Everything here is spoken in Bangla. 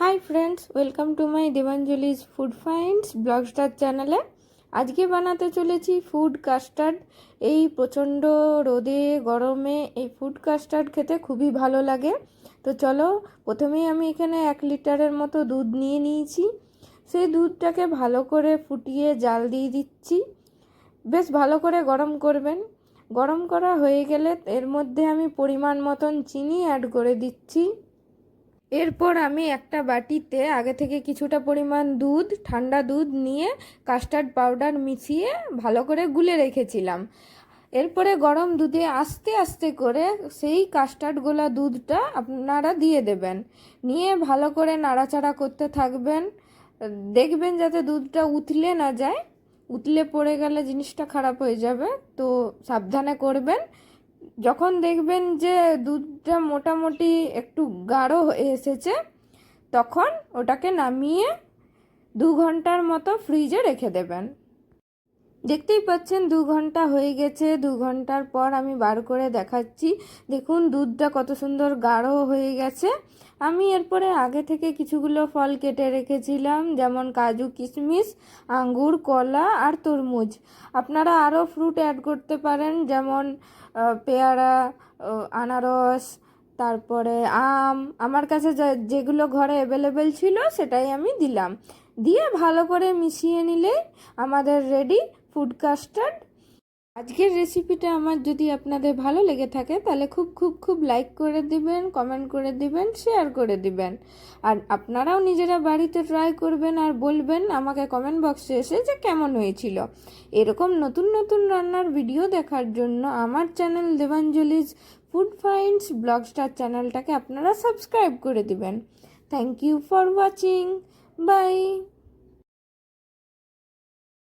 Hi friends welcome to my Debanjali's food finds blog star চ্যানেলে আজকে বানাতে চলেছি ফুড কাস্টার্ড এই প্রচণ্ড রোদে, গরমে এই ফুড কাস্টার্ড খেতে খুবই ভালো লাগে। তো চলো, প্রথমেই আমি এখানে এক লিটারের মতো দুধ নিয়ে নিয়েছি। সেই দুধটাকে ভালো করে ফুটিয়ে জাল দিয়ে দিচ্ছি। বেশ ভালো করে গরম করবেন। গরম করা হয়ে গেলে এর মধ্যে আমি পরিমাণ মতন চিনি অ্যাড করে দিচ্ছি। এরপর আমি একটা বাটিতে আগে থেকে কিছুটা পরিমাণ দুধ, ঠান্ডা দুধ নিয়ে কাস্টার্ড পাউডার মিশিয়ে ভালো করে গুলে রেখেছিলাম। এরপরে গরম দুধে আস্তে আস্তে করে সেই কাস্টার্ড গোলা দুধটা আপনারা দিয়ে দেবেন। নিয়ে ভালো করে নাড়াচাড়া করতে থাকবেন। দেখবেন যাতে দুধটা উতলে না যায়। উতলে পড়ে গেলে জিনিসটা খারাপ হয়ে যাবে, তো সাবধানে করবেন। যখন দেখবেন যে দুধটা মোটামুটি একটু গাঢ় হয়ে এসেছে, তখন ওটাকে নামিয়ে দু ঘণ্টার মতো ফ্রিজে রেখে দেবেন। দেখতেই পাচ্ছেন দু ঘণ্টা হয়ে গেছে, দু ঘণ্টার পর আমি বার করে দেখাচ্ছি। দেখুন দুধটা কত সুন্দর গাঢ় হয়ে গেছে। আমি এরপরে আগে থেকে কিছুগুলো ফল কেটে রেখেছিলাম, যেমন কাজু, কিশমিশ, আঙ্গুর, কলা আর তরমুজ। আপনারা আরও ফ্রুট অ্যাড করতে পারেন, যেমন পেয়ারা আনারস, তারপরে আম, আমার কাছে যেগুলো ঘরে অ্যাভেলেবেল ছিল সেটাই আমি দিলাম। দিয়ে ভালো করে মিশিয়ে নিলে আমাদের রেডি ফুড কাস্টার্ড আজকের রেসিপিটা আমার যদি আপনাদের ভালো লেগে থাকে, তাহলে খুব খুব খুব লাইক করে দিবেন কমেন্ট করে দিবেন শেয়ার করে দিবেন। আর আপনারাও নিজেরা বাড়িতে ট্রাই করবেন আর বলবেন আমাকে কমেন্ট বক্সে এসে যে কেমন হয়েছিল। এরকম নতুন নতুন রান্নার ভিডিও দেখার জন্য আমার channel Debanjali's food finds blog star চ্যানেলটাকে আপনারা সাবস্ক্রাইব করে দিবেন। Thank you for watching bye